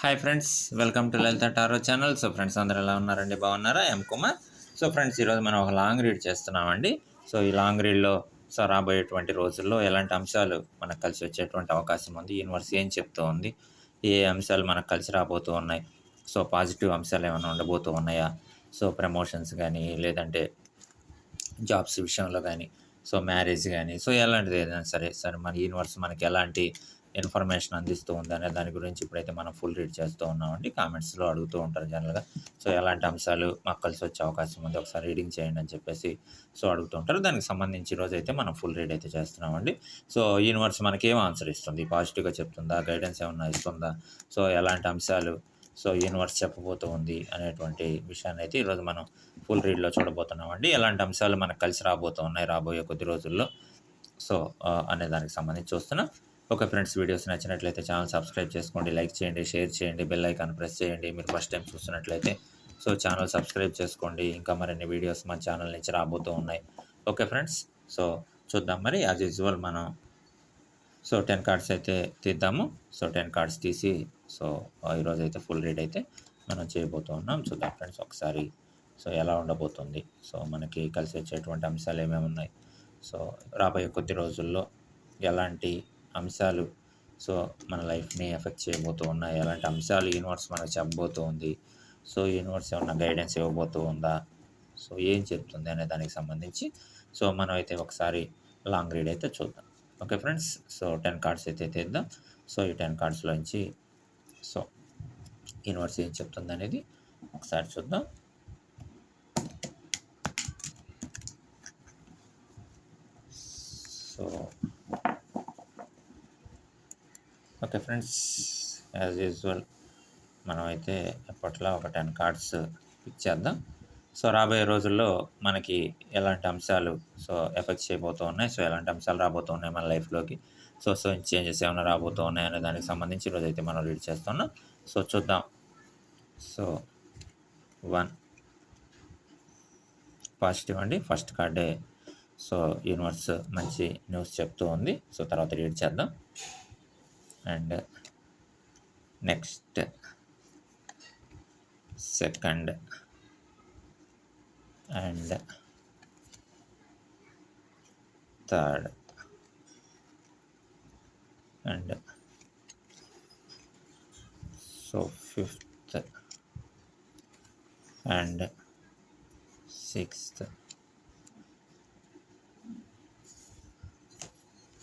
Hi friends welcome to Lalitha tarot channel so friends అందరూ ఎలా ఉన్నారండి? బాగున్నారా? ఎం కుమార్ సో ఫ్రెండ్స్ ఈరోజు మనం ఒక లాంగ్ రీడ్ చేస్తున్నామండి. సో ఈ లాంగ్ రీడ్లో సో రాబోయేటువంటి రోజుల్లో ఎలాంటి అంశాలు మనకు కలిసి వచ్చేటువంటి అవకాశం ఉంది? యూనివర్స్ ఏం చెప్తూ ఉంది? ఏ అంశాలు మనకు కలిసి రాబోతూ ఉన్నాయి? సో పాజిటివ్ అంశాలు ఏమైనా ఉండబోతూ ఉన్నాయా? సో ప్రమోషన్స్ కానీ లేదంటే జాబ్స్ విషయంలో కానీ సో మ్యారేజ్ కానీ సో ఎలాంటిది ఏదైనా సరే సరే మన యూనివర్స్ మనకి ఎలాంటి ఇన్ఫర్మేషన్ అందిస్తూ ఉంది అనే దాని గురించి ఇప్పుడైతే మనం ఫుల్ రీడ్ చేస్తూ ఉన్నామండి. కామెంట్స్లో అడుగుతూ ఉంటారు జనరల్గా. సో ఎలాంటి అంశాలు మాకు కలిసి వచ్చే అవకాశం ఉంది ఒకసారి రీడింగ్ చేయండి అని చెప్పేసి సో అడుగుతూ ఉంటారు. దానికి సంబంధించి రోజు అయితే మనం ఫుల్ రీడ్ అయితే చేస్తున్నామండి. సో యూనివర్స్ మనకి ఏం ఆన్సర్ ఇస్తుంది? పాజిటివ్గా చెప్తుందా? గైడెన్స్ ఏమన్నా ఇస్తుందా? సో ఎలాంటి అంశాలు? సో యూనివర్స్ చెప్పబోతూ ఉంది అనేటువంటి విషయాన్ని అయితే ఈరోజు మనం ఫుల్ రీడ్లో చూడబోతున్నామండి. ఎలాంటి అంశాలు మనకు కలిసి రాబోతూ ఉన్నాయి రాబోయే కొద్ది రోజుల్లో? సో అనే దానికి సంబంధించి చూస్తున్నాం. ఓకే ఫ్రెండ్స్ వీడియోస్ నచ్చినట్లయితే ఛానల్ సబ్స్క్రైబ్ చేసుకోండి లైక్ చేయండి షేర్ చేయండి బెల్ ఐకాన్ ప్రెస్ చేయండి. మీరు ఫస్ట్ టైం చూస్తున్నట్లయితే సో ఛానల్ సబ్స్క్రైబ్ చేసుకోండి. ఇంకా మరిన్ని వీడియోస్ మన ఛానల్ నుంచి రాబోతూ ఉన్నాయి. ఓకే ఫ్రెండ్స్ సో చూద్దాం మరి. యాజ్ యూజువల్ మనం సో టెన్ కార్డ్స్ అయితే తీద్దాము. సో టెన్ కార్డ్స్ తీసి సో ఈరోజు అయితే ఫుల్ రీడ్ అయితే మనం చేయబోతూ ఉన్నాం. చూద్దాం ఫ్రెండ్స్ ఒకసారి సో ఎలా ఉండబోతుంది. సో మనకి కలిసి వచ్చేటువంటి అంశాలు ఏమేమి ఉన్నాయి. సో రాబోయే కొద్ది రోజుల్లో ఎలాంటి అంశాలు. సో మన లైఫ్ని ఎఫెక్ట్ చేయబోతూ ఉన్నాయి. ఎలాంటి అంశాలు యూనివర్స్ మనకు చెప్పబోతూ ఉంది సో యూనివర్స్ ఏమన్నా గైడెన్స్ ఇవ్వబోతూ ఉందా? సో ఏం చెప్తుంది అనే దానికి సంబంధించి. సో మనం అయితే ఒకసారి లాంగ్ రీడ్ అయితే చూద్దాం. Okay friends so ten cards అయితే తీద్దాం. సో ఈ టెన్ కార్డ్స్లోంచి సో యూనివర్స్ ఏం చెప్తుంది అనేది ఒకసారి చూద్దాం. So okay friends as usual మనమైతే ఎప్పట్లో ఒక టెన్ కార్డ్స్ పిక్ చేద్దాం. సో రాబోయే రోజుల్లో మనకి ఎలాంటి అంశాలు సో ఎఫెక్ట్ చేయబోతూ ఉన్నాయి సో ఎలాంటి అంశాలు రాబోతూ ఉన్నాయి మన లైఫ్లోకి? సో సో చేంజెస్ ఏమైనా రాబోతూ ఉన్నాయి అనే దానికి సంబంధించి రోజైతే అయితే మనం రీడ్ చేస్తున్నాం. సో చూద్దాం. సో వన్ పాజిటివ్ అండి. ఫస్ట్ కార్డే సో యూనివర్స్ మంచి న్యూస్ చెప్తూ ఉంది. సో తర్వాత రీడ్ చేద్దాం. and next second and third and so fifth and sixth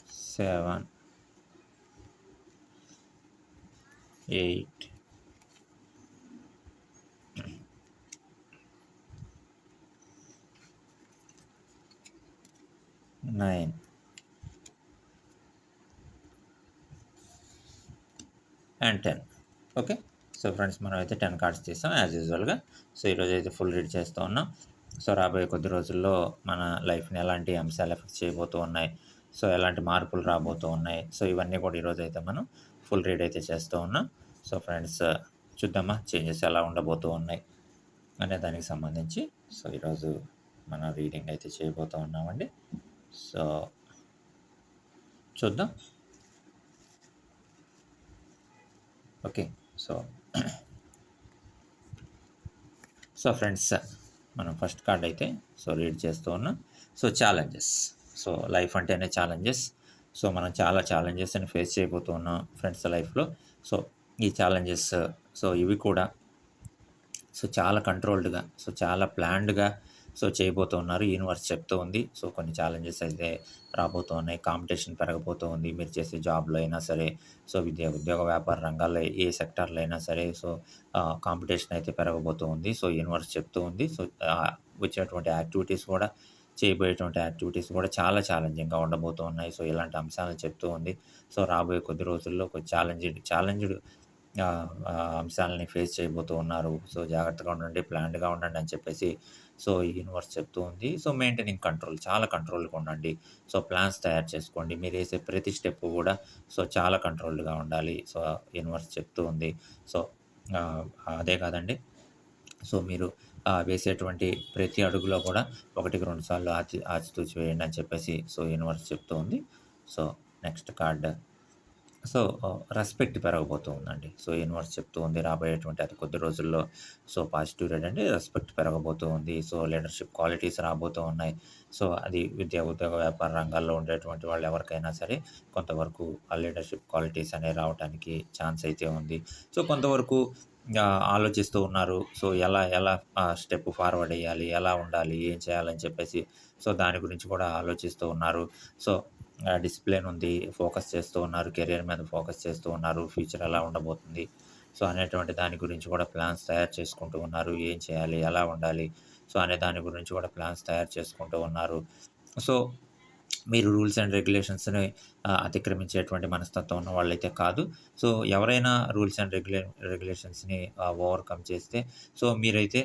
seven eight. Nine. And ten. Okay? So friends మనం అయితే టెన్ కార్డ్స్ తీస్తాం యాజ్ యూజువల్గా. సో ఈరోజు అయితే ఫుల్ రీడ్ చేస్తూ ఉన్నాం. సో రాబోయే కొద్ది రోజుల్లో మన లైఫ్ని ఎలాంటి అంశాలు ఎఫెక్ట్ చేయబోతూ ఉన్నాయి సో ఎలాంటి మార్పులు రాబోతూ ఉన్నాయి సో ఇవన్నీ కూడా ఈరోజు అయితే మనం ఫుల్ రీడ్ అయితే చేస్తూ ఉన్నాం. సో ఫ్రెండ్స్ చూద్దామా? చేంజెస్ ఎలా ఉండబోతూ ఉన్నాయి అనే దానికి సంబంధించి. సో ఈరోజు మనం రీడింగ్ అయితే చేయబోతూ ఉన్నామండి. సో చూద్దాం. ఓకే సో సో ఫ్రెండ్స్ మనం ఫస్ట్ కార్డ్ అయితే సో రీడ్ చేస్తూ ఉన్నాం. సో ఛాలెంజెస్ సో లైఫ్ అంటేనే ఛాలెంజెస్ సో మనం చాలా ఛాలెంజెస్ని ఫేస్ చేయబోతున్నాం ఫ్రెండ్స్ లైఫ్లో. సో ఈ ఛాలెంజెస్ సో ఇవి కూడా సో చాలా కంట్రోల్డ్గా సో చాలా ప్లాన్డ్గా సో చేయబోతూ ఉన్నారు. యూనివర్స్ చెప్తూ ఉంది. సో కొన్ని ఛాలెంజెస్ అయితే రాబోతూ ఉన్నాయి. కాంపిటీషన్ పెరగబోతూ ఉంది. మీరు చేసే జాబ్లో అయినా సరే సో విద్య ఉద్యోగ వ్యాపార రంగాల్లో ఏ సెక్టార్లో అయినా సరే సో కాంపిటీషన్ అయితే పెరగబోతూ ఉంది. సో యూనివర్స్ చెప్తూ ఉంది. సో వచ్చేటువంటి యాక్టివిటీస్ కూడా చేయబోయేటువంటి యాక్టివిటీస్ కూడా చాలా ఛాలెంజింగ్గా ఉండబోతూ ఉన్నాయి సో ఇలాంటి అంశాలను చెప్తూ ఉంది. సో రాబోయే కొద్ది రోజుల్లో కొంచెం ఛాలెంజ్డ్ ఛాలెంజ్డ్ అంశాలని ఫేస్ చేయబోతూ ఉన్నారు. సో జాగ్రత్తగా ఉండండి ప్లాన్డ్గా ఉండండి అని చెప్పేసి సో ఈ యూనివర్స్ చెప్తూ ఉంది. సో మెయింటైనింగ్ కంట్రోల్ చాలా కంట్రోల్గా ఉండండి. సో ప్లాన్స్ తయారు చేసుకోండి. మీరు వేసే ప్రతి స్టెప్ కూడా సో చాలా కంట్రోల్డ్గా ఉండాలి. సో యూనివర్స్ చెప్తూ ఉంది. సో అదే కాదండి. సో మీరు వేసేటువంటి ప్రతి అడుగులో కూడా ఒకటికి రెండు సార్లు ఆచి ఆచితూచి వేయండి అని చెప్పేసి సో యూనివర్స్ చెప్తూ ఉంది so next card. So respect పెరగబోతూ ఉందండి. సో యూనివర్స్ చెప్తూ ఉంది రాబోయేటువంటి అది కొద్ది రోజుల్లో సో పాజిటివ్ రేట్ అంటే రెస్పెక్ట్ పెరగబోతూ ఉంది. సో లీడర్షిప్ క్వాలిటీస్ రాబోతూ ఉన్నాయి. సో అది విద్యా ఉద్యోగ వ్యాపార రంగాల్లో ఉండేటువంటి వాళ్ళు ఎవరికైనా సరే కొంతవరకు ఆ లీడర్షిప్ క్వాలిటీస్ అనేవి రావడానికి ఛాన్స్ అయితే ఉంది. సో కొంతవరకు ఆలోచిస్తూ ఉన్నారు. సో ఎలా ఎలా స్టెప్ ఫార్వర్డ్ అయ్యాలి ఎలా ఉండాలి ఏం చేయాలని చెప్పేసి సో దాని గురించి కూడా ఆలోచిస్తూ ఉన్నారు. సో డిసిప్లిన్ ఉంది ఫోకస్ చేస్తూ ఉన్నారు కెరియర్ మీద ఫోకస్ చేస్తూ ఉన్నారు ఫ్యూచర్ ఎలా ఉండబోతుంది. సో అనేటువంటి దాని గురించి కూడా ప్లాన్స్ తయారు చేసుకుంటూ ఉన్నారు ఏం చేయాలి ఎలా ఉండాలి సో అనే దాని గురించి కూడా ప్లాన్స్ తయారు చేసుకుంటూ ఉన్నారు. సో మీరు రూల్స్ అండ్ రెగ్యులేషన్స్ని అతిక్రమించేటువంటి మనస్తత్వం ఉన్న వాళ్ళైతే కాదు. సో ఎవరైనా రూల్స్ అండ్ రెగ్యులే రెగ్యులేషన్స్ని ఓవర్కమ్ చేస్తే సో మీరైతే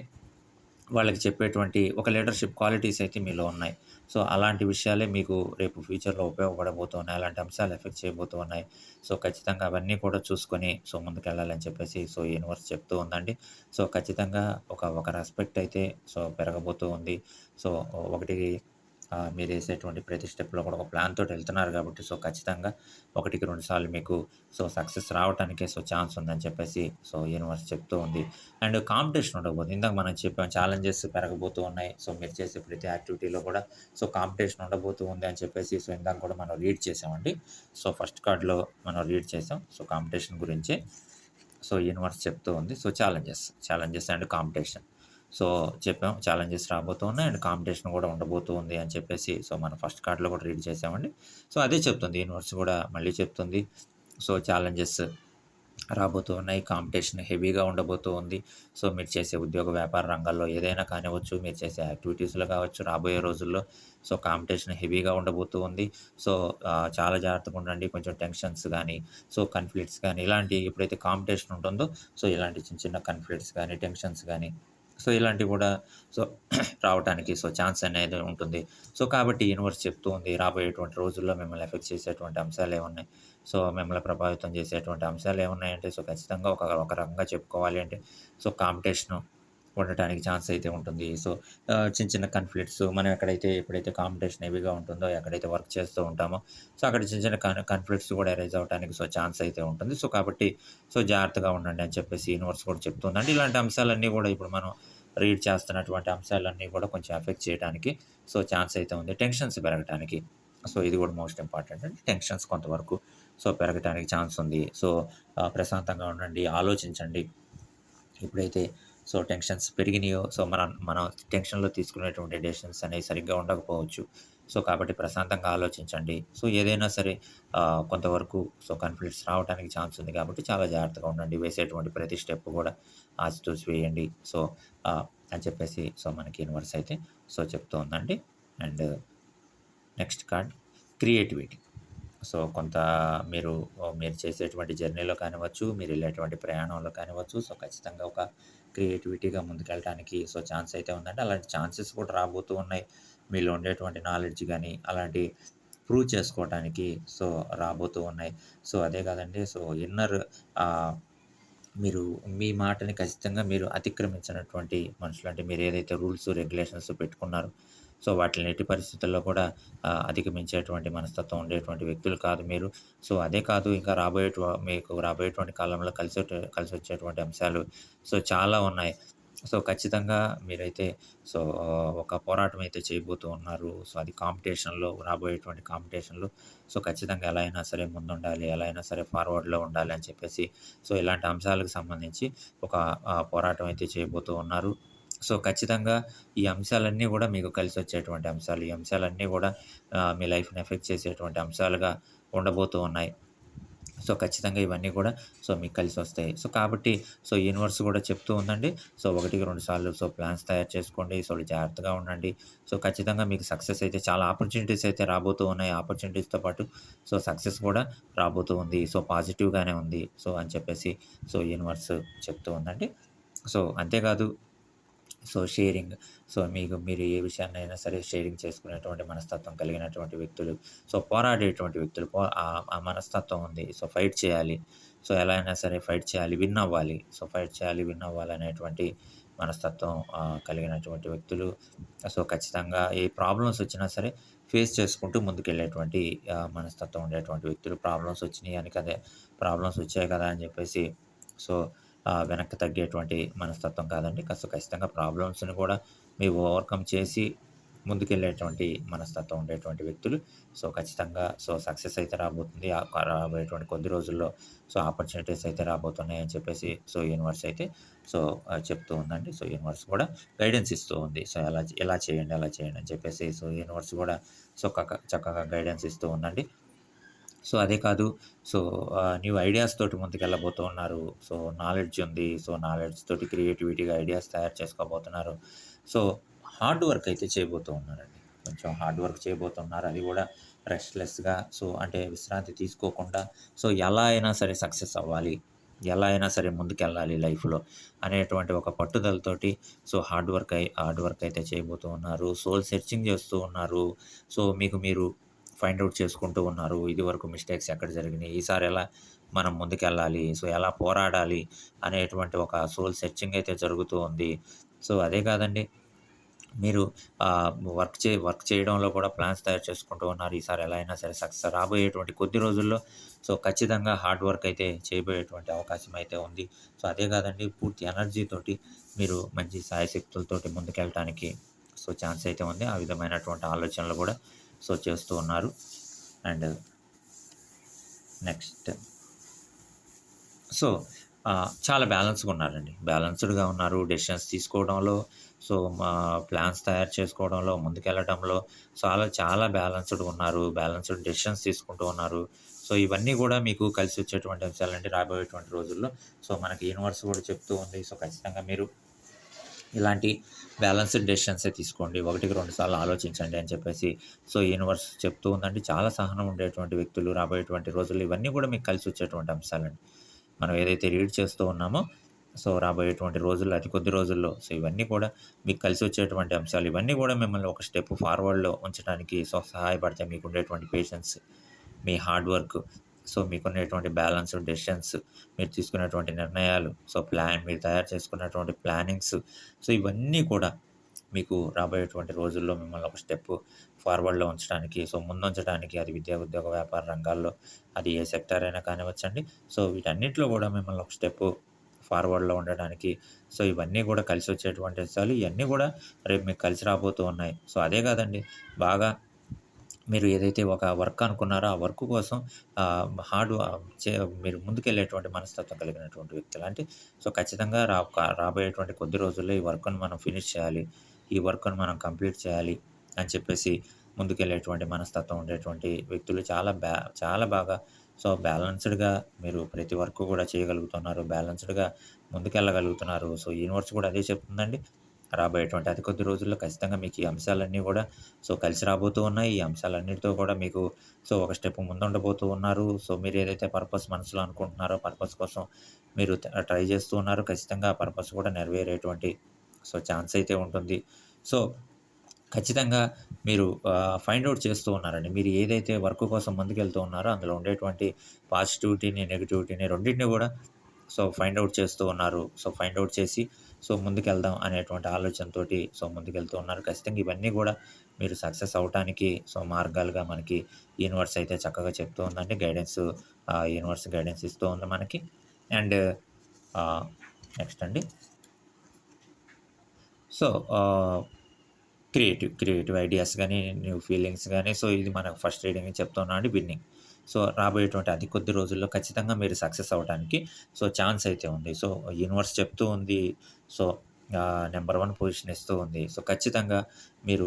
వాళ్ళకి చెప్పేటువంటి ఒక లీడర్షిప్ క్వాలిటీస్ అయితే మీలో ఉన్నాయి. సో అలాంటి విషయాలే మీకు రేపు ఫ్యూచర్లో ఉపయోగపడబోతున్నాయి. అలాంటి అంశాలు ఎఫెక్ట్ చేయబోతూ ఉన్నాయి సో ఖచ్చితంగా అవన్నీ కూడా చూసుకొని సో ముందుకు వెళ్ళాలని చెప్పేసి సో యూనివర్స్ చెప్తూ ఉందండి. సో ఖచ్చితంగా ఒక ఒక రెస్పెక్ట్ అయితే సో పెరగబోతూ ఉంది. సో ఒకటి మీరు వేసేటువంటి ప్రతి స్టెప్లో కూడా ఒక ప్లాన్ తోటి వెళ్తున్నారు కాబట్టి సో ఖచ్చితంగా ఒకటికి రెండు సార్లు మీకు సో సక్సెస్ రావడానికే సో ఛాన్స్ ఉందని చెప్పేసి సో యూనివర్స్ చెప్తూ ఉంది. అండ్ కాంపిటీషన్ ఉండబోతుంది ఇందాక మనం చెప్పాం ఛాలెంజెస్ పెరగబోతూ ఉన్నాయి. సో మీరు చేసే ప్రతి యాక్టివిటీలో కూడా సో కాంపిటీషన్ ఉండబోతూ ఉంది అని చెప్పేసి సో ఇందాక కూడా మనం రీడ్ చేసామండి. సో ఫస్ట్ కార్డ్లో మనం రీడ్ చేసాం. సో కాంపిటీషన్ గురించి సో యూనివర్స్ చెప్తూ ఉంది. So challenges challenges and competition so చెప్పాం ఛాలెంజెస్ రాబోతూ ఉన్నాయి అండ్ కాంపిటీషన్ కూడా ఉండబోతూ ఉంది అని చెప్పేసి సో మనం ఫస్ట్ కార్డ్లో కూడా రీడ్ చేసామండి. సో అదే చెప్తుంది యూనివర్స్ కూడా మళ్ళీ చెప్తుంది. సో ఛాలెంజెస్ రాబోతూ ఉన్నాయి కాంపిటీషన్ హెవీగా ఉండబోతూ ఉంది. సో మీరు చేసే ఉద్యోగ వ్యాపార రంగాల్లో ఏదైనా కానివ్వచ్చు మీరు చేసే యాక్టివిటీస్లో కావచ్చు రాబోయే రోజుల్లో సో కాంపిటీషన్ హెవీగా ఉండబోతూ ఉంది. సో చాలా జాగ్రత్తగా ఉండండి కొంచెం టెన్షన్స్ కానీ సో కన్ఫ్లిక్ట్స్ కానీ ఇలాంటి ఎప్పుడైతే కాంపిటీషన్ ఉంటుందో సో ఇలాంటి చిన్న చిన్న కన్ఫ్లిక్ట్స్ కానీ టెన్షన్స్ కానీ సో ఇలాంటివి కూడా సో రావడానికి సో ఛాన్స్ అనేది ఉంటుంది. సో కాబట్టి యూనివర్స్ చెప్తూ ఉంది రాబోయేటువంటి రోజుల్లో మిమ్మల్ని ఎఫెక్ట్ చేసేటువంటి అంశాలు ఏమున్నాయి? సో మిమ్మల్ని ప్రభావితం చేసేటువంటి అంశాలు ఏమున్నాయంటే సో ఖచ్చితంగా ఒక ఒక రకంగా చెప్పుకోవాలి అంటే సో కాంపిటీషను ఉండటానికి ఛాన్స్ అయితే ఉంటుంది. సో చిన్న చిన్న కన్ఫ్లిక్ట్స్ మనం ఎక్కడైతే ఎప్పుడైతే కాంపిటీషన్ హెవీగా ఉంటుందో ఎక్కడైతే వర్క్ చేస్తూ ఉంటామో సో అక్కడ చిన్న చిన్న కన్ కన్ఫ్లిక్ట్స్ కూడా అరైజ్ అవడానికి సో ఛాన్స్ అయితే ఉంటుంది. సో కాబట్టి సో జాగ్రత్తగా ఉండండి అని చెప్పేసి యూనివర్స్ కూడా చెప్తుందండి ఇలాంటి అంశాలన్నీ కూడా ఇప్పుడు మనం రీడ్ చేస్తున్నటువంటి అంశాలన్నీ కూడా కొంచెం ఎఫెక్ట్ చేయడానికి సో ఛాన్స్ అయితే ఉంది. టెన్షన్స్ పెరగడానికి సో ఇది కూడా మోస్ట్ ఇంపార్టెంట్ అండి. టెన్షన్స్ కొంతవరకు సో పెరగటానికి ఛాన్స్ ఉంది. సో ప్రశాంతంగా ఉండండి ఆలోచించండి. ఎప్పుడైతే సో టెన్షన్స్ పెరిగినాయో సో మన మనం టెన్షన్లో తీసుకునేటువంటి డెసిషన్స్ అనేవి సరిగ్గా ఉండకపోవచ్చు. సో కాబట్టి ప్రశాంతంగా ఆలోచించండి. సో ఏదైనా సరే కొంతవరకు సో కాన్ఫ్లిక్ట్స్ రావడానికి ఛాన్స్ ఉంది కాబట్టి చాలా జాగ్రత్తగా ఉండండి. వేసేటువంటి ప్రతి స్టెప్ కూడా ఆచితూసి వేయండి. సో అని చెప్పేసి సో మనకి యూనివర్స్ అయితే సో చెప్తూ ఉందండి. And next card creativity so కొంత మీరు మీరు చేసేటువంటి జర్నీలో కానివ్వచ్చు మీరు వెళ్ళేటువంటి ప్రయాణంలో కానివ్వచ్చు సో ఖచ్చితంగా ఒక క్రియేటివిటీగా ముందుకెళ్ళడానికి సో ఛాన్స్ అయితే ఉందండి. అలాంటి ఛాన్సెస్ కూడా రాబోతూ ఉన్నాయి. మీలో ఉండేటువంటి నాలెడ్జ్ కానీ అలాంటి ప్రూవ్ చేసుకోవడానికి సో రాబోతూ ఉన్నాయి. సో అదే కాదండి సో ఇన్నర్ మీరు మీ మాటని ఖచ్చితంగా మీరు అతిక్రమించినటువంటి మనుషులు అంటే మీరు ఏదైతే రూల్స్ రెగ్యులేషన్స్ పెట్టుకున్నారో సో వాటిని ఎట్టి పరిస్థితుల్లో కూడా అధిగమించేటువంటి మనస్తత్వం ఉండేటువంటి వ్యక్తులు కాదు మీరు. సో అదే కాదు ఇంకా రాబోయే మీకు రాబోయేటువంటి కాలంలో కలిసి కలిసి వచ్చేటువంటి అంశాలు సో చాలా ఉన్నాయి. సో ఖచ్చితంగా మీరైతే సో ఒక పోరాటం అయితే చేయబోతూ ఉన్నారు. సో అది కాంపిటీషన్లో రాబోయేటువంటి కాంపిటీషన్లో. సో ఖచ్చితంగా ఎలా అయినా సరే ముందుండాలి ఎలా అయినా సరే ఫార్వర్డ్లో ఉండాలి అని చెప్పేసి సో ఇలాంటి అంశాలకు సంబంధించి ఒక పోరాటం అయితే చేయబోతూ ఉన్నారు. సో ఖచ్చితంగా ఈ అంశాలన్నీ కూడా మీకు కలిసి వచ్చేటువంటి అంశాలు ఈ అంశాలన్నీ కూడా మీ లైఫ్ని ఎఫెక్ట్ చేసేటువంటి అంశాలుగా ఉండబోతూ ఉన్నాయి. సో ఖచ్చితంగా ఇవన్నీ కూడా సో మీకు కలిసి వస్తాయి. సో కాబట్టి సో యూనివర్స్ కూడా చెప్తూ ఉందండి. సో ఒకటికి రెండు సార్లు సో ప్లాన్స్ తయారు చేసుకోండి. సో జాగ్రత్తగా ఉండండి. సో ఖచ్చితంగా మీకు సక్సెస్ అయితే చాలా ఆపర్చునిటీస్ అయితే రాబోతూ ఉన్నాయి. ఆపర్చునిటీస్తో పాటు సో సక్సెస్ కూడా రాబోతూ ఉంది. సో పాజిటివ్గానే ఉంది. సో అని చెప్పేసి సో యూనివర్స్ చెప్తూ ఉందండి. సో అంతేకాదు సో షేరింగ్. సో మీకు మీరు ఏ విషయాన్నైనా సరే షేరింగ్ చేసుకునేటువంటి మనస్తత్వం కలిగినటువంటి వ్యక్తులు సో పోరాడేటువంటి వ్యక్తులు పో ఆ- మనస్తత్వం ఉంది. సో ఫైట్ చేయాలి. సో ఎలా అయినా సరే ఫైట్ చేయాలి విన్ అవ్వాలి. సో ఫైట్ చేయాలి విన్ అవ్వాలి అనేటువంటి మనస్తత్వం కలిగినటువంటి వ్యక్తులు. సో ఖచ్చితంగా ఏ ప్రాబ్లమ్స్ వచ్చినా సరే ఫేస్ చేసుకుంటూ ముందుకెళ్ళేటువంటి మనస్తత్వం ఉండేటువంటి వ్యక్తులు. ప్రాబ్లమ్స్ వచ్చినాయి అని కదా ప్రాబ్లమ్స్ వచ్చాయి కదా అని చెప్పేసి సో వెనక్కి తగ్గేటువంటి మనస్తత్వం కాదండి. కాస్త ఖచ్చితంగా ప్రాబ్లమ్స్ని కూడా మీరు ఓవర్కమ్ చేసి ముందుకెళ్ళేటువంటి మనస్తత్వం ఉండేటువంటి వ్యక్తులు. సో ఖచ్చితంగా సో సక్సెస్ అయితే రాబోతుంది. రాబోయేటువంటి కొద్ది రోజుల్లో సో ఆపర్చునిటీస్ అయితే రాబోతున్నాయి అని చెప్పేసి సో యూనివర్స్ అయితే సో చెప్తూ ఉందండి. సో యూనివర్స్ కూడా గైడెన్స్ ఇస్తూ ఉంది. సో ఎలా ఎలా చేయండి అలా చేయండి అని చెప్పేసి సో యూనివర్స్ కూడా సో చక్కగా గైడెన్స్ ఇస్తూ ఉందండి. సో అదే కాదు. సో న్యూ ఐడియాస్ తోటి ముందుకెళ్ళబోతూ ఉన్నారు. సో నాలెడ్జ్ ఉంది. సో నాలెడ్జ్ తోటి క్రియేటివిటీగా ఐడియాస్ తయారు చేసుకోబోతున్నారు. సో హార్డ్ వర్క్ అయితే చేయబోతూ ఉన్నారండి. కొంచెం హార్డ్ వర్క్ చేయబోతున్నారు. అది కూడా రెస్ట్లెస్గా సో అంటే విశ్రాంతి తీసుకోకుండా. సో ఎలా అయినా సరే సక్సెస్ అవ్వాలి. ఎలా అయినా సరే ముందుకెళ్ళాలి లైఫ్లో అనేటువంటి ఒక పట్టుదలతోటి. సో హార్డ్ వర్క్ అయి హార్డ్ వర్క్ అయితే చేయబోతూ ఉన్నారు. సోల్ సెర్చింగ్ చేస్తూ ఉన్నారు. సో మీకు మీరు ఫైండ్ అవుట్ చేసుకుంటూ ఉన్నారు. ఇది వరకు మిస్టేక్స్ ఎక్కడ జరిగినాయి? ఈసారి ఎలా మనం ముందుకెళ్ళాలి? సో ఎలా పోరాడాలి? అనేటువంటి ఒక సోల్ సెర్చింగ్ అయితే జరుగుతూ ఉంది. సో అదే కాదండి. మీరు వర్క్ చే వర్క్ చేయడంలో కూడా ప్లాన్స్ తయారు చేసుకుంటూ ఉన్నారు. ఈసారి ఎలా అయినా సరే సక్సెస్ రాబోయేటువంటి కొద్ది రోజుల్లో. సో ఖచ్చితంగా హార్డ్ వర్క్ అయితే చేయబోయేటువంటి అవకాశం అయితే ఉంది. సో అదే కాదండి. పూర్తి ఎనర్జీతోటి మీరు మంచి సాయశక్తులతోటి ముందుకెళ్ళటానికి సో ఛాన్స్ అయితే ఉంది. ఆ విధమైనటువంటి ఆలోచనలు కూడా సో చేస్తూ ఉన్నారు. అండ్ నెక్స్ట్ సో చాలా బ్యాలెన్స్గా ఉన్నారండి. బ్యాలెన్స్డ్గా ఉన్నారు డెసిషన్స్ తీసుకోవడంలో సో మా ప్లాన్స్ తయారు చేసుకోవడంలో ముందుకెళ్ళడంలో చాలా చాలా బ్యాలెన్స్డ్గా ఉన్నారు. బ్యాలెన్స్డ్ డెసిషన్స్ తీసుకుంటూ ఉన్నారు. సో ఇవన్నీ కూడా మీకు కలిసి వచ్చేటువంటి అంశాలంటే రాబోయేటువంటి రోజుల్లో. సో మనకి యూనివర్స్ కూడా చెప్తూ ఉంది. సో ఖచ్చితంగా మీరు ఇలాంటి బ్యాలెన్స్డ్ డెసిషన్సే తీసుకోండి. ఒకటికి రెండు సార్లు ఆలోచించండి అని చెప్పేసి సో యూనివర్స్ చెప్తూ ఉందండి. చాలా సహనం ఉండేటువంటి వ్యక్తులు రాబోయేటువంటి రోజులు ఇవన్నీ కూడా మీకు కలిసి వచ్చేటువంటి అంశాలండి. మనం ఏదైతే రీడ్ చేస్తూ ఉన్నామో సో రాబోయేటువంటి రోజుల్లో అతి కొద్ది రోజుల్లో సో ఇవన్నీ కూడా మీకు కలిసి వచ్చేటువంటి అంశాలు ఇవన్నీ కూడా మిమ్మల్ని ఒక స్టెప్ ఫార్వర్డ్లో ఉంచడానికి సో సహాయపడతాయి మీకు ఉండేటువంటి పేషెన్స్ మీ హార్డ్ వర్క్ సో మీకున్నటువంటి బ్యాలెన్స్ డెసిషన్స్ మీరు తీసుకునేటువంటి నిర్ణయాలు సో ప్లాన్ మీరు తయారు చేసుకున్నటువంటి ప్లానింగ్స్ సో ఇవన్నీ కూడా మీకు రాబోయేటువంటి రోజుల్లో మిమ్మల్ని ఒక స్టెప్ ఫార్వర్డ్లో ఉంచడానికి సో ముందుంచడానికి అది విద్యా ఉద్యోగ వ్యాపార రంగాల్లో అది ఏ సెక్టర్ అయినా కానివ్వచ్చండి. సో వీటన్నిటిలో కూడా మిమ్మల్ని ఒక స్టెప్ ఫార్వర్డ్లో ఉండడానికి సో ఇవన్నీ కూడా కలిసి వచ్చేటువంటి అంశాలు ఇవన్నీ కూడా రేపు మీకు కలిసి రాబోతూ ఉన్నాయి. సో అదే కాదండి బాగా మీరు ఏదైతే ఒక వర్క్ అనుకున్నారో ఆ వర్క్ కోసం హార్డ్ చే మీరు ముందుకెళ్ళేటువంటి మనస్తత్వం కలిగినటువంటి వ్యక్తులు. అంటే సో ఖచ్చితంగా రా రాబోయేటువంటి కొద్ది రోజుల్లో ఈ వర్క్ను మనం ఫినిష్ చేయాలి. ఈ వర్క్ను మనం కంప్లీట్ చేయాలి అని చెప్పేసి ముందుకెళ్ళేటువంటి మనస్తత్వం ఉండేటువంటి వ్యక్తులు చాలా బ్యా చాలా బాగా సో బ్యాలెన్స్డ్గా మీరు ప్రతి వర్క్ కూడా చేయగలుగుతున్నారు. బ్యాలెన్స్డ్గా ముందుకెళ్ళగలుగుతున్నారు. సో యూనివర్స్ కూడా అదే చెప్తుందండి. రాబోయేటువంటి అతి కొద్ది రోజుల్లో ఖచ్చితంగా మీకు ఈ అంశాలన్నీ కూడా సో కలిసి రాబోతూ ఉన్నాయి. ఈ అంశాలన్నిటితో కూడా మీకు సో ఒక స్టెప్ ముందుండబోతూ ఉన్నారు. సో మీరు ఏదైతే పర్పస్ మనసులో అనుకుంటున్నారో పర్పస్ కోసం మీరు ట్రై చేస్తూ ఉన్నారు. ఖచ్చితంగా ఆ పర్పస్ కూడా నెరవేరేటువంటి సో ఛాన్స్ అయితే ఉంటుంది. సో ఖచ్చితంగా మీరు ఫైండ్ అవుట్ చేస్తూ ఉన్నారండి. మీరు ఏదైతే వర్క్ కోసం ముందుకెళ్తూ ఉన్నారో అందులో ఉండేటువంటి పాజిటివిటీని నెగిటివిటీని రెండింటిని కూడా సో ఫైండ్ అవుట్ చేస్తూ ఉన్నారు. సో ఫైండ్ అవుట్ చేసి సో ముందుకెళ్దాం అనేటువంటి ఆలోచనతోటి సో ముందుకెళ్తూ ఉన్నారు. ఖచ్చితంగా ఇవన్నీ కూడా మీరు సక్సెస్ అవ్వటానికి సో మార్గాలుగా మనకి యూనివర్స్ అయితే చక్కగా చెప్తూ ఉందండి. గైడెన్స్ యూనివర్స్ గైడెన్స్ ఇస్తూ ఉంది మనకి. అండ్ నెక్స్ట్ అండి. సో క్రియేటివ్ క్రియేటివ్ ఐడియాస్ కానీ న్యూ ఫీలింగ్స్ కానీ సో ఇది మనకు ఫస్ట్ రీడింగ్ చెప్తున్నాం అండి విన్నింగ్ సో రాబోయేటువంటి అది కొద్ది రోజుల్లో ఖచ్చితంగా మీరు సక్సెస్ అవ్వడానికి సో ఛాన్స్ అయితే ఉంది. సో యూనివర్స్ చెప్తూ ఉంది. సో నెంబర్ వన్ పొజిషన్ ఇస్తూ ఉంది. సో ఖచ్చితంగా మీరు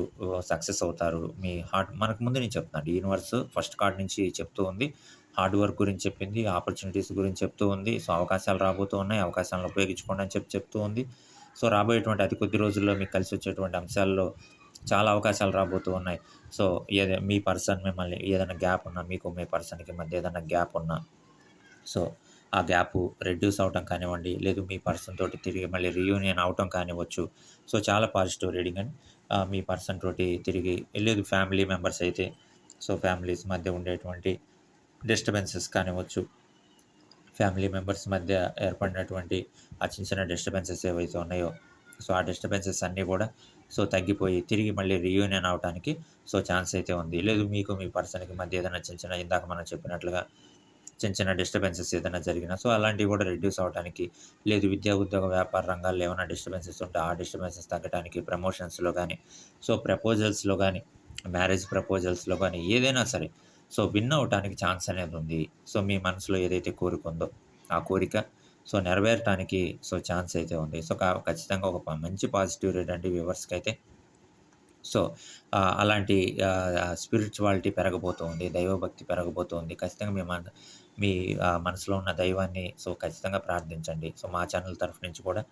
సక్సెస్ అవుతారు. మీ హార్ట్ మనకు ముందు నేను చెప్తున్నాను. యూనివర్స్ ఫస్ట్ కార్డ్ నుంచి చెప్తూ ఉంది. హార్డ్ వర్క్ గురించి చెప్పింది ఆపర్చునిటీస్ గురించి చెప్తూ ఉంది. సో అవకాశాలు రాబోతూ ఉన్నాయి. అవకాశాలను ఉపయోగించుకోండి అని చెప్పి చెప్తూ ఉంది. సో రాబోయేటువంటి అతి కొద్ది రోజుల్లో మీకు కలిసి వచ్చేటువంటి అంశాల్లో చాలా అవకాశాలు రాబోతూ ఉన్నాయి. సో ఏదే మీ పర్సన్ మిమ్మల్ని ఏదైనా గ్యాప్ ఉన్నా మీకు మీ పర్సన్కి మధ్య ఏదైనా గ్యాప్ ఉన్నా సో ఆ గ్యాప్ రెడ్యూస్ అవటం కానివ్వండి లేదు మీ పర్సన్ తోటి తిరిగి మళ్ళీ రీయూనియన్ అవటం కానివ్వచ్చు. సో చాలా పాజిటివ్ రీడింగ్ అండ్ మీ పర్సన్ తోటి తిరిగి లేదు ఫ్యామిలీ మెంబర్స్ అయితే సో ఫ్యామిలీస్ మధ్య ఉండేటువంటి డిస్టర్బెన్సెస్ కానివ్వచ్చు ఫ్యామిలీ మెంబర్స్ మధ్య ఏర్పడినటువంటి ఆ చిన్న చిన్న డిస్టర్బెన్సెస్ ఏవైతే ఉన్నాయో సో ఆ డిస్టర్బెన్సెస్ అన్నీ కూడా సో తగ్గిపోయి తిరిగి మళ్ళీ రీయూనియన్ అవడానికి సో ఛాన్స్ అయితే ఉంది. లేదు మీకు మీ పర్సన్కి మధ్య ఏదైనా చిన్న చిన్న ఇందాక మనం చెప్పినట్లుగా చిన్న చిన్న డిస్టర్బెన్సెస్ ఏదైనా జరిగినా సో అలాంటివి కూడా రెడ్యూస్ అవడానికి లేదు విద్యా ఉద్యోగ వ్యాపార రంగాల్లో ఏమైనా డిస్టర్బెన్సెస్ ఉంటే ఆ డిస్టర్బెన్సెస్ తగ్గడానికి ప్రమోషన్స్లో కానీ సో ప్రపోజల్స్లో కానీ మ్యారేజ్ ప్రపోజల్స్లో కానీ ఏదైనా సరే సో విన్ అవ్వటానికి ఛాన్స్ అనేది ఉంది. సో మీ మనసులో ఏదైతే కోరిక ఉందో ఆ కోరిక సో నెరవేరటానికి సో ఛాన్స్ అయితే ఉంది. సో కా ఖచ్చితంగా ఒక ప- మంచి పాజిటివ్ రేట్ అండి వ్యూవర్స్కి అయితే సో అలాంటి స్పిరిచువాలిటీ పెరగబోతుంది దైవభక్తి పెరగబోతుంది. ఖచ్చితంగా మీ మన మీ మనసులో ఉన్న దైవాన్ని సో ఖచ్చితంగా ప్రార్థించండి. సో మా ఛానల్ తరఫు నుంచి కూడా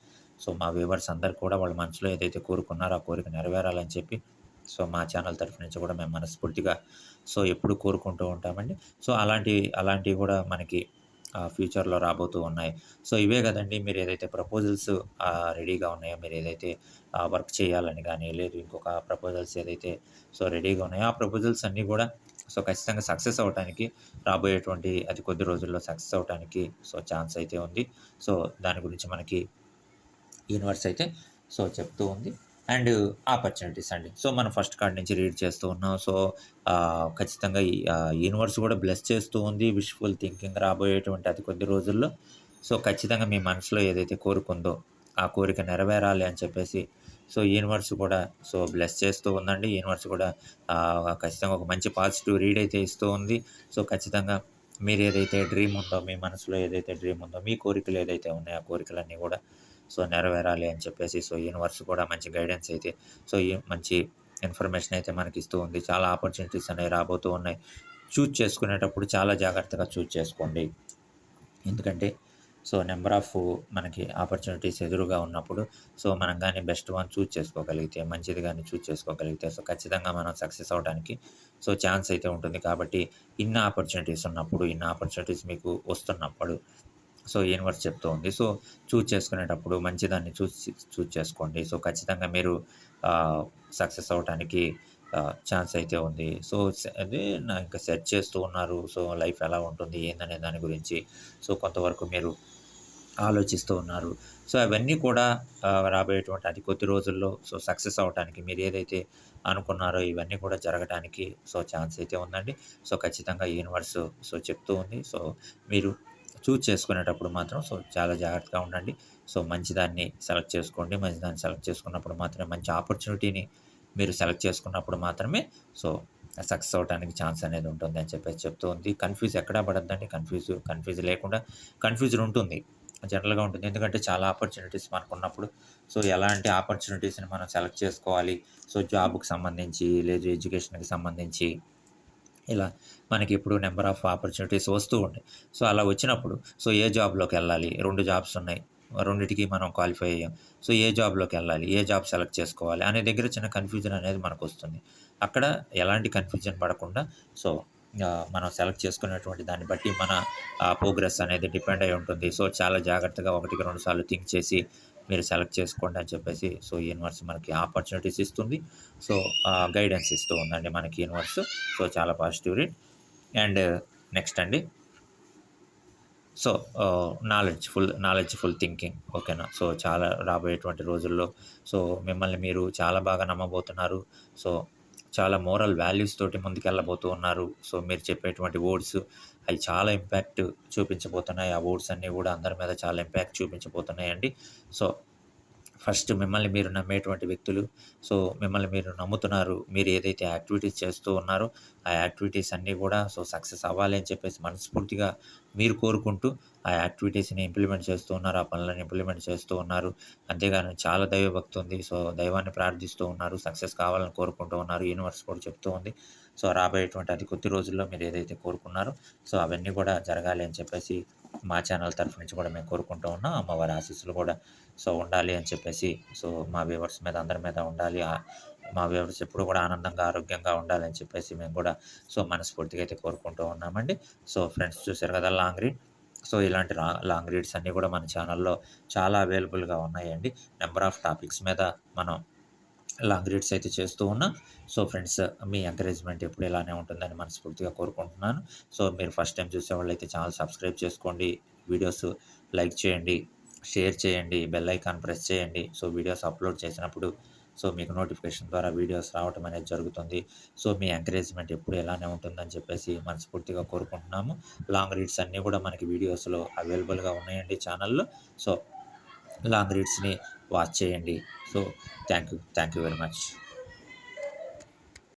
సో మా వ్యూవర్స్ అందరు కూడా వాళ్ళ మనసులో ఏదైతే కోరుకున్నారో ఆ కోరిక నెరవేరాలని చెప్పి సో మా ఛానల్ తరఫు నుంచి కూడా మేము మనస్ఫూర్తిగా సో ఎప్పుడు కోరుకుంటూ ఉంటామండి. సో అలాంటి అలాంటివి కూడా మనకి ఫ్యూచర్లో రాబోతూ ఉన్నాయి. సో ఇవే కదండి. మీరు ఏదైతే ప్రపోజల్స్ రెడీగా ఉన్నాయో మీరు ఏదైతే వర్క్ చేయాలని కానీ లేదు ఇంకొక ప్రపోజల్స్ ఏదైతే సో రెడీగా ఉన్నాయో ఆ ప్రపోజల్స్ అన్నీ కూడా సో ఖచ్చితంగా సక్సెస్ అవడానికి రాబోయేటువంటి అతి కొద్ది రోజుల్లో సక్సెస్ అవడానికి సో ఛాన్స్ అయితే ఉంది. సో దాని గురించి మనకి యూనివర్స్ అయితే సో చెప్తూ ఉంది. అండ్ ఆపర్చునిటీస్ అండి. సో మనం ఫస్ట్ కార్డ్ నుంచి రీడ్ చేస్తూ ఉన్నాం. సో ఖచ్చితంగా యూనివర్స్ కూడా బ్లెస్ చేస్తూ ఉంది. విష్ఫుల్ థింకింగ్ రాబోయేటువంటి అది కొద్ది రోజుల్లో. సో ఖచ్చితంగా మీ మనసులో ఏదైతే కోరుకుందో ఆ కోరిక నెరవేరాలి అని చెప్పేసి సో యూనివర్స్ కూడా సో బ్లెస్ చేస్తూ ఉందండి. యూనివర్స్ కూడా ఖచ్చితంగా ఒక మంచి పాజిటివ్ రీడ్ అయితే ఇస్తూ ఉంది. సో ఖచ్చితంగా మీరు ఏదైతే డ్రీమ్ ఉందో మీ మనసులో ఏదైతే డ్రీమ్ ఉందో మీ కోరికలు ఏదైతే ఉన్నాయో ఆ కోరికలన్నీ కూడా సో నెరవేరాలి అని చెప్పేసి సో యూనివర్స్ కూడా మంచి గైడెన్స్ అయితే సో ఈ మంచి ఇన్ఫర్మేషన్ అయితే మనకి ఇస్తూ ఉంది. చాలా ఆపర్చునిటీస్ అనేవి రాబోతూ ఉన్నాయి. చూజ్ చేసుకునేటప్పుడు చాలా జాగ్రత్తగా చూజ్ చేసుకోండి. ఎందుకంటే సో నెంబర్ ఆఫ్ మనకి ఆపర్చునిటీస్ ఎదురుగా ఉన్నప్పుడు సో మనం కానీ బెస్ట్ వన్ చూజ్ చేసుకోగలిగితే మంచిది కానీ చూజ్ చేసుకోగలిగితే సో ఖచ్చితంగా మనం సక్సెస్ అవడానికి సో ఛాన్స్ అయితే ఉంటుంది. కాబట్టి ఇన్న ఆపర్చునిటీస్ ఉన్నప్పుడు ఇన్న ఆపర్చునిటీస్ మీకు వస్తున్నప్పుడు సో యూనివర్స్ చెప్తూ ఉంది. సో చూజ్ చేసుకునేటప్పుడు మంచిదాన్ని చూస్ చూజ్ చేసుకోండి. సో ఖచ్చితంగా మీరు సక్సెస్ అవ్వటానికి ఛాన్స్ అయితే ఉంది. సో అదే నా ఇంకా సెర్చ్ చేస్తూ ఉన్నారు. సో లైఫ్ ఎలా ఉంటుంది? ఏందనే దాని గురించి. సో కొంతవరకు మీరు ఆలోచిస్తూ ఉన్నారు. సో అవన్నీ కూడా రాబోయేటువంటి అది కొద్ది రోజుల్లో సో సక్సెస్ అవ్వటానికి మీరు ఏదైతే అనుకున్నారో ఇవన్నీ కూడా జరగడానికి సో ఛాన్స్ అయితే ఉందండి. సో ఖచ్చితంగా యూనివర్స్ సో చెప్తూ ఉంది. సో మీరు చూజ్ చేసుకునేటప్పుడు మాత్రం సో చాలా జాగ్రత్తగా ఉండండి. సో మంచిదాన్ని సెలెక్ట్ చేసుకోండి. మంచిదాన్ని సెలెక్ట్ చేసుకున్నప్పుడు మాత్రమే మంచి ఆపర్చునిటీని మీరు సెలెక్ట్ చేసుకున్నప్పుడు మాత్రమే సో సక్సెస్ అవడానికి ఛాన్స్ అనేది ఉంటుంది అని చెప్పేసి చెప్తూ ఉంది. కన్ఫ్యూజ్ ఎక్కడా పడద్దండి. కన్ఫ్యూజ్ కన్ఫ్యూజ్ లేకుండా కన్ఫ్యూజన్ ఉంటుంది. జనరల్గా ఉంటుంది. ఎందుకంటే చాలా ఆపర్చునిటీస్ మనకు ఉన్నప్పుడు సో ఎలాంటి ఆపర్చునిటీస్ని మనం సెలెక్ట్ చేసుకోవాలి? సో జాబ్కి సంబంధించి లేదు ఎడ్యుకేషన్కి సంబంధించి ఇలా మనకి ఇప్పుడు నెంబర్ ఆఫ్ ఆపర్చునిటీస్ వస్తూ ఉంటాయి. సో అలా వచ్చినప్పుడు సో ఏ జాబ్లోకి వెళ్ళాలి? రెండు జాబ్స్ ఉన్నాయి. రెండిటికి మనం క్వాలిఫై అయ్యాం. సో ఏ జాబ్లోకి వెళ్ళాలి? ఏ జాబ్ సెలెక్ట్ చేసుకోవాలి? అనే దగ్గర చిన్న కన్ఫ్యూజన్ అనేది మనకు వస్తుంది అక్కడ ఎలాంటి కన్ఫ్యూజన్ పడకుండా సో మనం సెలెక్ట్ చేసుకునేటువంటి దాన్ని బట్టి మన ప్రోగ్రెస్ అనేది డిపెండ్ అయి ఉంటుంది. సో చాలా జాగ్రత్తగా ఒకటికి రెండు సార్లు థింక్ చేసి మీరు సెలెక్ట్ చేసుకోండి అని చెప్పేసి సో యూనివర్స్ మనకి ఆపర్చునిటీస్ ఇస్తుంది. సో గైడెన్స్ ఇస్తూ ఉందండి మనకి యూనివర్స్. సో చాలా పాజిటివ్ రీడ్. అండ్ నెక్స్ట్ అండి. సో నాలెడ్జ్ఫుల్ నాలెడ్జ్ఫుల్ థింకింగ్ ఓకేనా? సో చాలా రాబోయేటువంటి రోజుల్లో సో మిమ్మల్ని మీరు చాలా బాగా నమ్మబోతున్నారు. సో చాలా మోరల్ వాల్యూస్ తోటి ముందుకెళ్ళబోతూ ఉన్నారు. సో మీరు చెప్పేటువంటి వర్డ్స్ అవి చాలా ఇంపాక్ట్ చూపించబోతున్నాయి. ఆ వర్డ్స్ అన్నీ కూడా అందరి మీద చాలా ఇంపాక్ట్ చూపించబోతున్నాయండి. సో ఫస్ట్ మిమ్మల్ని మీరు నమ్మేటువంటి వ్యక్తులు సో మిమ్మల్ని మీరు నమ్ముతున్నారు మీరు ఏదైతే యాక్టివిటీస్ చేస్తూ ఉన్నారో ఆ యాక్టివిటీస్ అన్నీ కూడా సో సక్సెస్ అవ్వాలి అని చెప్పేసి మనస్ఫూర్తిగా మీరు కోరుకుంటూ ఆ యాక్టివిటీస్ని ఇంప్లిమెంట్ చేస్తూ ఉన్నారు ఆ పనులను ఇంప్లిమెంట్ చేస్తూ ఉన్నారు. అంతేగాని చాలా దైవభక్తి ఉంది. సో దైవాన్ని ప్రార్థిస్తూ ఉన్నారు సక్సెస్ కావాలని కోరుకుంటూ ఉన్నారు యూనివర్స్ కూడా చెప్తూ ఉంది. సో రాబోయేటువంటి అది కొద్ది రోజుల్లో మీరు ఏదైతే కోరుకున్నారో సో అవన్నీ కూడా జరగాలి అని చెప్పేసి మా ఛానల్ తరఫు నుంచి కూడా మేము కోరుకుంటూ ఉన్నాం. అమ్మవారి ఆశీస్సులు కూడా సో ఉండాలి అని చెప్పేసి సో మా వ్యూవర్స్ మీద అందరి మీద ఉండాలి. మా వ్యూవర్స్ ఎప్పుడు కూడా ఆనందంగా ఆరోగ్యంగా ఉండాలని చెప్పేసి మేము కూడా సో మనస్ఫూర్తిగా అయితే కోరుకుంటూ ఉన్నామండి. సో ఫ్రెండ్స్ చూసారు కదా లాంగ్ రీడ్? సో ఇలాంటి లా లాంగ్ రీడ్స్ అన్నీ కూడా మన ఛానల్లో చాలా అవైలబుల్గా ఉన్నాయండి. నెంబర్ ఆఫ్ టాపిక్స్ మీద మనం లాంగ్ రీడ్స్ అయితే చేస్తూ ఉన్నా. సో ఫ్రెండ్స్ మీ ఎంకరేజ్మెంట్ ఎప్పుడు ఇలానే ఉంటుందని మనస్ఫూర్తిగా కోరుకుంటున్నాను. సో మీరు ఫస్ట్ టైం చూసే వాళ్ళైతే అయితే ఛానల్ సబ్స్క్రైబ్ చేసుకోండి వీడియోస్ లైక్ చేయండి షేర్ చేయండి బెల్ ఐకాన్ ప్రెస్ చేయండి. సో వీడియోస్ అప్లోడ్ చేసినప్పుడు సో మీకు నోటిఫికేషన్ ద్వారా వీడియోస్ రావటం అనేది జరుగుతుంది. సో మీ ఎంకరేజ్మెంట్ ఎప్పుడు ఎలానే ఉంటుందని చెప్పేసి మనస్ఫూర్తిగా కోరుకుంటున్నాము. లాంగ్ రీడ్స్ అన్నీ కూడా మనకి వీడియోస్లో అవైలబుల్గా ఉన్నాయండి ఛానల్లో. సో లాంగ్ రీడ్స్ని వాచ్ చేయండి. So thank you. Thank you very much.